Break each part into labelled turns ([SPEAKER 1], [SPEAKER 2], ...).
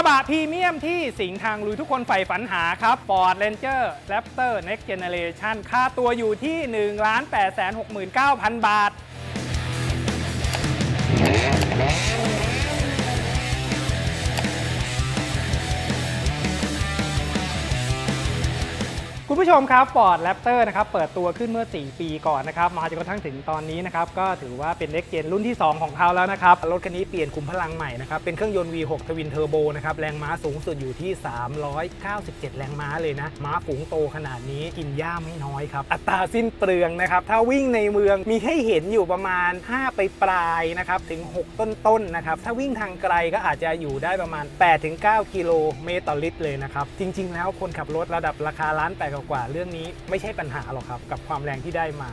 [SPEAKER 1] ระบะพรีเมียมที่สิงทางลุยทุกคนใฝ่ฝันหาครับ Ford Ranger Raptor Next Generation ค่าตัวอยู่ที่ 1 8 6 9 0 0 0 บาท คุณผู้ชมครับ Ford Raptor นะครับเปิดตัวขึ้นเมื่อ 4 ปีก่อนนะครับมาจนกระทั่งถึงตอนนี้นะครับก็ถือว่าเป็น Next Gen รุ่นที่ 2 ของเขาแล้วนะครับรถคันนี้เปลี่ยนขุมพลังใหม่นะครับเป็นเครื่องยนต์ V6 Twin Turbo นะครับแรงม้าสูงสุดอยู่ที่ 397 แรงม้าเลยนะ ม้าฝูงโตขนาดนี้กินหญ้าไม่น้อยครับ อัตราสิ้นเปลืองนะครับถ้าวิ่งในเมืองมีให้เห็นอยู่ประมาณ 5 ไปปลายนะครับถึง 6 ต้นๆนะครับถ้าวิ่งทางไกลก็อาจจะอยู่ได้ประมาณ 8-9 กิโลเมตรต่อลิตรเลยนะครับจริง ๆ แล้วคนขับรถระดับราคาล้านแปดกกว่าเรื่องนี้ไม่ใช่ปัญหาหรอกครับกับความแรงที่ได้มา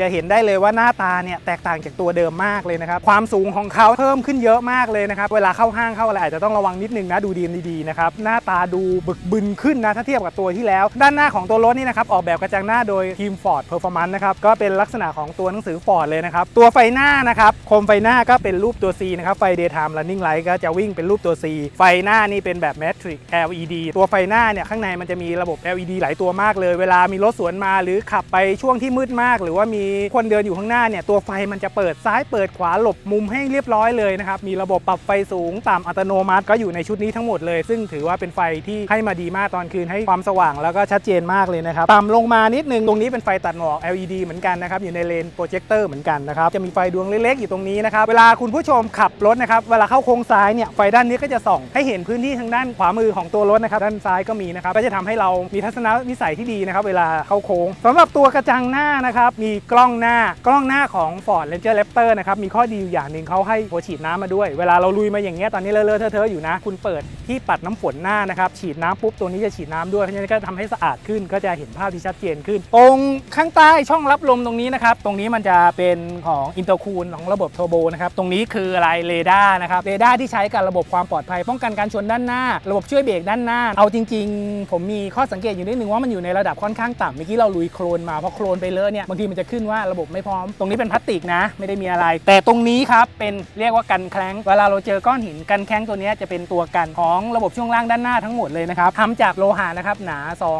[SPEAKER 1] จะเห็นได้เลยว่าหน้าตาเนี่ยแตกต่างจากตัวเดิมมากเลยนะครับ ความสูงของเขาเพิ่มขึ้นเยอะมากเลยนะครับ เวลาเข้าห้างเข้าอะไรอาจจะต้องระวังนิดนึงนะดูดีดีๆนะครับ หน้าตาดูบึกบึนขึ้นนะถ้าเทียบกับตัวที่แล้ว ด้านหน้าของตัวรถนี่นะครับออกแบบกระจังหน้าโดยทีม Ford Performance นะครับก็เป็นลักษณะของตัวหนังสือ Ford เลยนะครับตัวไฟหน้านะครับโคมไฟหน้าก็เป็นรูปตัว C นะครับไฟ daytime running light ก็จะวิ่งเป็นรูปตัว C ไฟหน้านี่เป็นแบบ matrix LED ตัวไฟหน้าเนี่ยข้างในมันจะมีระบบ LED หลายตัวมากเลย เวลามีรถสวนมาหรือขับไปช่วงที่มืดมาก หรือว่ามีคนเดินอยู่ข้างหน้าเนี่ยตัวไฟมันจะเปิดซ้ายเปิดขวาหลบมุมให้เรียบร้อยเลยนะครับมีระบบปรับไฟสูงต่ำอัตโนมัติก็อยู่ในชุดนี้ทั้งหมดเลย ซึ่งถือว่าเป็นไฟที่ให้มาดีมากตอนคืนให้ความสว่างแล้วก็ชัดเจนมากเลยนะครับต่ำลงมานิดนึงตรงนี้เป็นไฟตัดหมอก LED เหมือนกันนะครับอยู่ในเลนโปรเจคเตอร์เหมือนกันนะครับจะมีไฟดวงเล็กๆอยู่ตรงนี้นะครับเวลาคุณผู้ชมขับรถนะครับเวลาเข้าโค้งซ้ายเนี่ยไฟด้านนี้ก็จะส่องให้เห็นพื้นที่ทางด้านขวามือของตัวรถนะครับด้านซ้ายก็มีนะครับก็จะทำให้เรามีทัศนวิสัยที่ดีนะครับเวลาเข้าโค้งสำหรับตัวกระจังหน้านะครับมีกล้อง้องหน้ากล้องหน้าของ Ford Ranger Raptor นะครับมีข้อดีอยู่อย่างหนึ่งเขาให้หัวฉีดน้ำมาด้วย เวลาเราลุยมาอย่างเงี้ยตอนนี้เลอะเทอะๆอยู่นะ คุณเปิดที่ปัดน้ำฝนหน้านะครับฉีดน้ำปุ๊บตัวนี้จะฉีดน้ำด้วยเพราะฉะนั้นก็ทำให้สะอาดขึ้นก็จะเห็นภาพที่ชัดเจนขึ้น ตรงข้างใต้ช่องรับลมตรงนี้นะครับตรงนี้มันจะเป็นของอินเตอร์คูลของระบบเทอร์โบนะครับตรงนี้คืออะไรเรดาร์นะครับเรดาร์ที่ใช้กับระบบความปลอดภัย ป้องกันการชนด้านหน้า ระบบช่วยเบรกด้านหน้า เอาจริง ๆ ผมมีข้อสังเกตอยู่นิดนึงว่ามันอยู่ในระดับค่อนข้างต่ำเมื่อกี้เราลุยโคลนมาพอโคลนไปเลอะเนี่ยบางทีมันจะขึ้นว่าระบบไม่พร้อม ตรงนี้เป็นพลาสติกนะ ไม่ได้มีอะไร แต่ตรงนี้ครับเป็นเรียกว่ากันแคลงเวลาเราเจอก้อนหินกันแคลงตัวนี้จะเป็นตัวกันของระบบช่วงล่างด้านหน้าทั้งหมดเลยนะครับทำจากโลหะนะครับหนา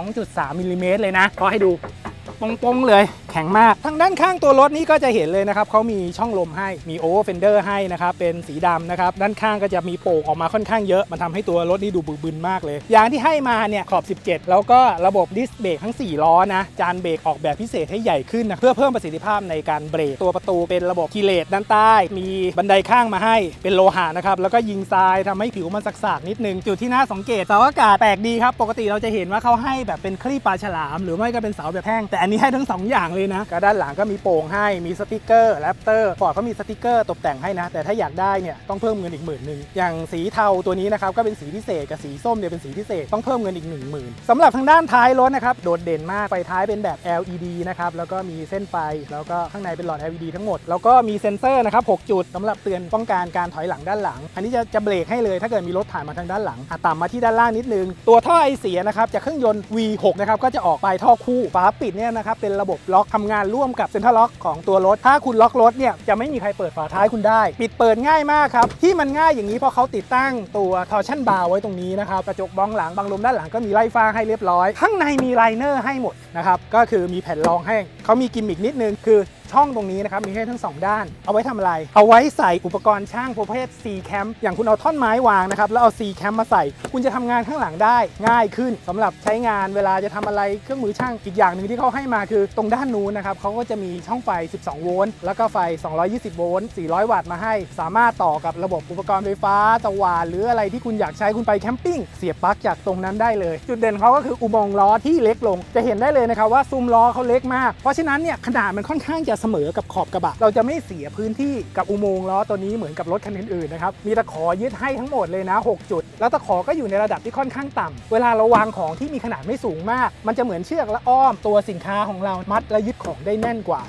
[SPEAKER 1] 2.3มิลลิเมตรเลยนะก็ให้ดู ปงๆเลย แข็งมาก ทางด้านข้างตัวรถนี้ก็จะเห็นเลยนะครับเขามีช่องลมให้มีโอเวอร์เฟนเดอร์ให้นะครับเป็นสีดำนะครับด้านข้างก็จะมีโป่งออกมาค่อนข้างเยอะมันทำให้ตัวรถนี่ดูบึกบึนมากเลย อย่างที่ให้มาเนี่ยขอบ 17 แล้วก็ระบบดิสเบรกทั้ง 4 ล้อนะจานเบรกออกแบบพิเศษให้ใหญ่ขึ้นนะเพื่อเพิ่มประสิทธิภาพในการเบรกตัวประตูเป็นระบบคีเลตด้านใต้ มีบันไดข้างมาให้เป็นโลหะนะครับแล้วก็ยิงทรายทำให้ผิวมันสักๆนิดนึงจุดที่น่าสังเกตเสาอากาศแปลกดีครับปกติเราจะเห็นว่าเขาให้แบบเป็นคลีปปลาฉลาม หรือไม่ก็เป็นเสาแบบแท่งแต่อันนี้ให้ทั้งสองอย่างเลยนะก็ด้านหลังก็มีโป่งให้มีสติกเกอร์แรปเตอร์ฟอร์ดเขามีสติกเกอร์ตกแต่งให้นะ แต่ถ้าอยากได้เนี่ยต้องเพิ่มเงินอีกหมื่นหนึ่งอย่างสีเทาตัวนี้นะครับก็เป็นสีพิเศษกับสีส้มเนี่ยเป็นสีพิเศษต้องเพิ่มเงินอีก 1 0,000สำหรับทางด้านท้ายรถนะครับโดดเด่นมากไฟท้ายเป็นแบบ LED นะครับแล้วก็มีเส้นไฟแล้วก็ข้างในเป็นหลอด LED ทั้งหมด แล้วก็มีเซ็นเซอร์นะครับ6จุดสำหรับเตือนป้องกันการถอยหลังด้านหลัง อันนี้จะจะเบรกให้เลยถ้าเกิดมีรถผ่านมาทางด้านหลังอะต่ำมาที่ด้านล่างนิดนึงตัวท่อไอเสียนะครับจากเครื่องยนต์ V6 นะครับก็จะออกไปท่อคู่ฝาปิดเนี่ยนะครับเป็นระบบล็อกทำงานร่วมกับเซ็นทรัลล็อกของตัวรถ ถ้าคุณล็อกรถเนี่ยจะไม่มีใครเปิดฝาท้ายคุณได้ ปิดเปิดง่ายมากครับ ที่มันง่ายอย่างนี้เพราะเขาติดตั้งตัวทอร์ชั่นบาร์ไว้ตรงนี้นะครับกระจกบองหลังบังลมด้านหลังก็มีไล่ฟ้าให้เรียบร้อย ข้างในมีไลเนอร์ให้หมดนะครับก็คือมีแผ่นรองให้เขามีกิมมิกนิดนึงคือ ช่องตรงนี้นะครับ มีให้ทั้ง 2 ด้าน เอาไว้ทำอะไร เอาไว้ใส่อุปกรณ์ช่างประเภท C cam อย่างคุณเอาท่อนไม้วางนะครับ แล้วเอา C cam มาใส่ คุณจะทำงานข้างหลังได้ง่ายขึ้นสำหรับใช้งานเวลาจะทำอะไรเครื่องมือช่างอีกอย่างหนึ่งที่เขาให้มาคือตรงด้านนู้นนะครับเขาก็จะมีช่องไฟ 12 โวลต์แล้วก็ไฟ 220 โวลต์ 400 วัตต์มาให้ สามารถต่อกับระบบอุปกรณ์ไฟฟ้าสว่านหรืออะไรที่คุณอยากใช้คุณไปแคมปิ้งเสียบปลั๊กจากตรงนั้นได้เลย จุดเด่นเขาก็คืออุโมงค์ล้อที่เล็กลง จะเห็นได้เลยนะครับว่าซุ้มล้อเขาเล็กมาก เพราะฉะนั้นเนี่ยขนาดมันค่อนข้างจะเสมอกับขอบกระบะ เราจะไม่เสียพื้นที่กับอุโมงค์ล้อตัวนี้เหมือนกับรถคันอื่นๆนะครับมีตะขอยึดให้ทั้งหมดเลยนะ 6 จุด แล้วตะขอก็อยู่ในระดับที่ค่อนข้างต่ำเวลาเราวางของที่มีขนาดไม่สูงมาก มันจะเหมือนเชือกและอ้อมตัวสินค้าของเรามัดและยึดของได้แน่นกว่า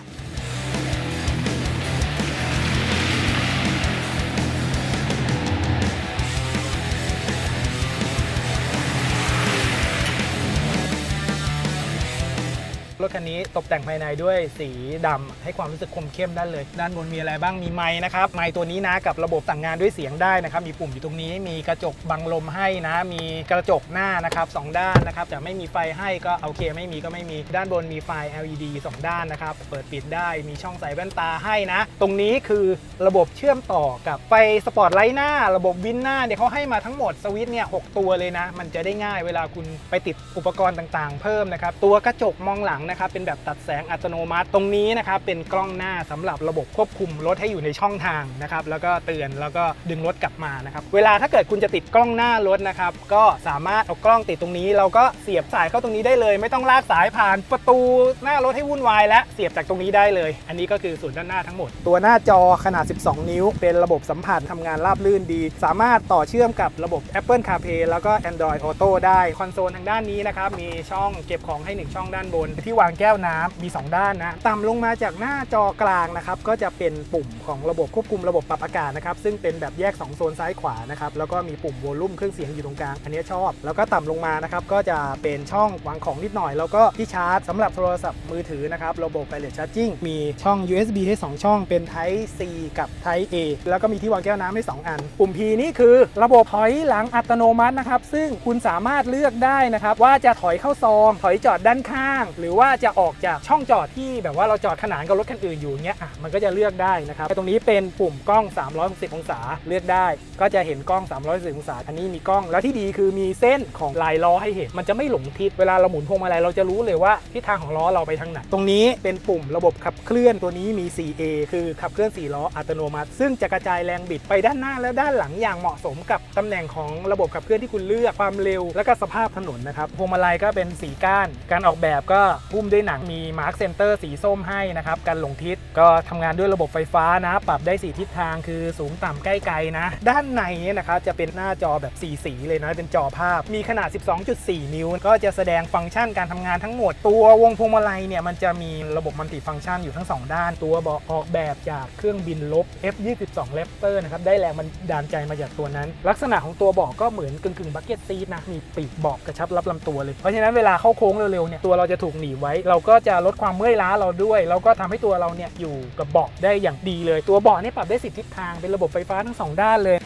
[SPEAKER 1] รถคันนี้ตกแต่งภายในด้วยสีดำให้ความรู้สึกคมเข้มด้านเลย ด้านบนมีอะไรบ้างมีไม้นะครับไม้ตัวนี้นะกับระบบสั่งงานด้วยเสียงได้นะครับมีปุ่มอยู่ตรงนี้ มีกระจกบังลมให้นะ มีกระจกหน้านะครับสองด้านนะครับแต่ไม่มีไฟให้ก็โอเคไม่มีก็ไม่มีด้านบนมีไฟ LED สองด้านนะครับเปิดปิดได้มีช่องใส่แว่นตาให้นะ ตรงนี้คือระบบเชื่อมต่อกับไฟสปอร์ตไลท์หน้า ระบบวินหน้าเนี่ยเขาให้มาทั้งหมดสวิตช์เนี่ยหกตัวเลยนะ มันจะได้ง่ายเวลาคุณไปติดอุปกรณ์ต่างๆ เพิ่มนะครับตัวกระจกมองหลังนะครับเป็นแบบตัดแสงอัตโนมัติตรงนี้นะครับเป็นกล้องหน้าสำหรับระบบควบคุมรถให้อยู่ในช่องทางนะครับแล้วก็เตือนแล้วก็ดึงรถกลับมานะครับเวลาถ้าเกิดคุณจะติดกล้องหน้ารถนะครับก็สามารถเอากล้องติดตรงนี้ เราก็เสียบสายเข้าตรงนี้ได้เลย ไม่ต้องลากสายผ่านประตูหน้ารถให้วุ่นวายและเสียบจากตรงนี้ได้เลย อันนี้ก็คือส่วนด้านหน้าทั้งหมด ตัวหน้าจอขนาด 12 นิ้ว เป็นระบบสัมผัสทำงานราบรื่นดี สามารถต่อเชื่อมกับระบบ Apple CarPlay แล้วก็ Android Auto ได้คอนโซลทางด้านนี้นะครับมีช่องเก็บของให้ 1 ช่องด้านบนที่วางแก้วน้ำมี 2 ด้านนะต่ำลงมาจากหน้าจอกลางนะครับก็จะเป็นปุ่มของระบบควบคุมระบบปรับอากาศนะครับซึ่งเป็นแบบแยก 2 โซนซ้ายขวานะครับแล้วก็มีปุ่มโวลูมเครื่องเสียงอยู่ตรงกลาง อันนี้ชอบ แล้วก็ต่ำลงมานะครับก็จะเป็นช่องวางของนิดหน่อย แล้วก็ที่ชาร์จสำหรับโทรศัพท์มือถือนะครับระบบ Wireless Charging มีช่อง USB ให้ 2 ช่องเป็น Type C กับ Type A แล้วก็มีที่วางแก้วน้ำให้ 2 อัน ปุ่ม P นี่คือระบบถอยหลังอัตโนมัตินะครับซึ่งคุณสามารถเลือกได้นะครับว่าจะถอยเข้าซอง ถอยจอดด้านข้าง หรือว่าจะออกจากช่องจอดที่แบบว่าเราจอดขนานกับรถคันอื่นอยู่เงี้ยอะมันก็จะเลือกได้นะครับตรงนี้เป็นปุ่มกล้อง 360 องศาเลือกได้ ก็จะเห็นกล้อง 360 องศาอันนี้มีกล้องแล้วที่ดีคือมีเส้นของลายล้อให้เห็น มันจะไม่หลงทิศเวลาเราหมุนพวงมาลัยเราจะรู้เลยว่าทิศทางของล้อเราไปทางไหนตรงนี้เป็นปุ่มระบบขับเคลื่อนตัวนี้มี 4A คือขับเคลื่อน4ล้ออัตโนมัติ ซึ่งจะกระจายแรงบิดไปด้านหน้าและด้านหลังอย่างเหมาะสมกับตำแหน่งของระบบขับเคลื่อนที่คุณเลือกความเร็ว และก็สภาพถนนนะครับพวงมาลัยก็เป็นสีก้าน การออกแบบก็หุ้มด้วยหนังมีมาร์คเซนเตอร์สีส้มให้นะครับการหลงทิศก็ทำงานด้วยระบบไฟฟ้านะ ปรับได้สีทิศทางคือสูงต่ำใกล้ไกลนะ ด้านในนี่ยนะครับจะเป็นหน้าจอแบบสีสีเลยนะ เป็นจอภาพมีขนาด 12.4 นิ้ว ก็จะแสดงฟังก์ชันการทำงานทั้งหมด ตัววงพวงมาลัยเนี่ยมันจะมีระบบมัลติฟังก์ชันอยู่ทั้ง 2 ด้าน ตัวบอกออกแบบจากเครื่องบินลบ F22 Raptor นะครับได้แรงมันดานใจมาจากตัวนั้น ลักษณะของตัวเบาะก็เหมือนกึ่งกึ่งบักเก็ตซีทนะมีปีกเบาะกระชับรับลำตัวเลยเพราะฉะนั้นเวลาเข้าโค้งเร็วๆเนี่ยตัวเราจะถูกหนีบไว้ เราก็จะลดความเมื่อยล้าเราด้วย แล้วก็ทำให้ตัวเราเนี่ยอยู่กับเบาะได้อย่างดีเลย ตัวเบาะนี่ปรับได้สิบทิศทางเป็นระบบไฟฟ้าทั้งสองด้านเลย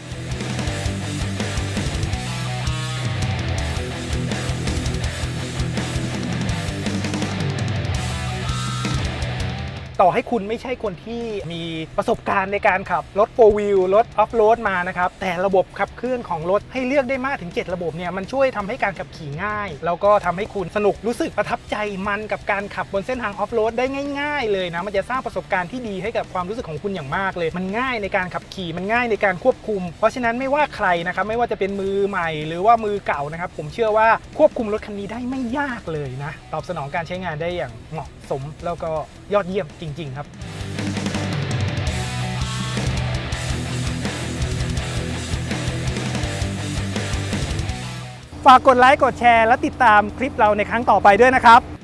[SPEAKER 1] ต่อให้คุณไม่ใช่คนที่มีประสบการณ์ในการขับรถโฟวิลรถออฟโรดมานะครับ แต่ระบบขับเคลื่อนของรถให้เลือกได้มากถึง 7 ระบบเนี่ยมันช่วยทำให้การขับขี่ง่าย แล้วก็ทำให้คุณสนุกรู้สึกประทับใจมันกับการขับบนเส้นทางออฟโรดได้ง่าย ๆ เลยนะ มันจะสร้างประสบการณ์ที่ดีให้กับความรู้สึกของคุณอย่างมากเลย มันง่ายในการขับขี่มันง่ายในการควบคุม เพราะฉะนั้นไม่ว่าใครนะครับไม่ว่าจะเป็นมือใหม่หรือว่ามือเก่านะครับผมเชื่อว่าควบคุมรถคันนี้ได้ไม่ยากเลยนะตอบสนองการใช้งานได้อย่างเหมาะสม แล้วก็ยอดเยี่ยมจริง ๆ ครับฝากกดไลค์กดแชร์และติดตามคลิปเราในครั้งต่อไปด้วยนะครับ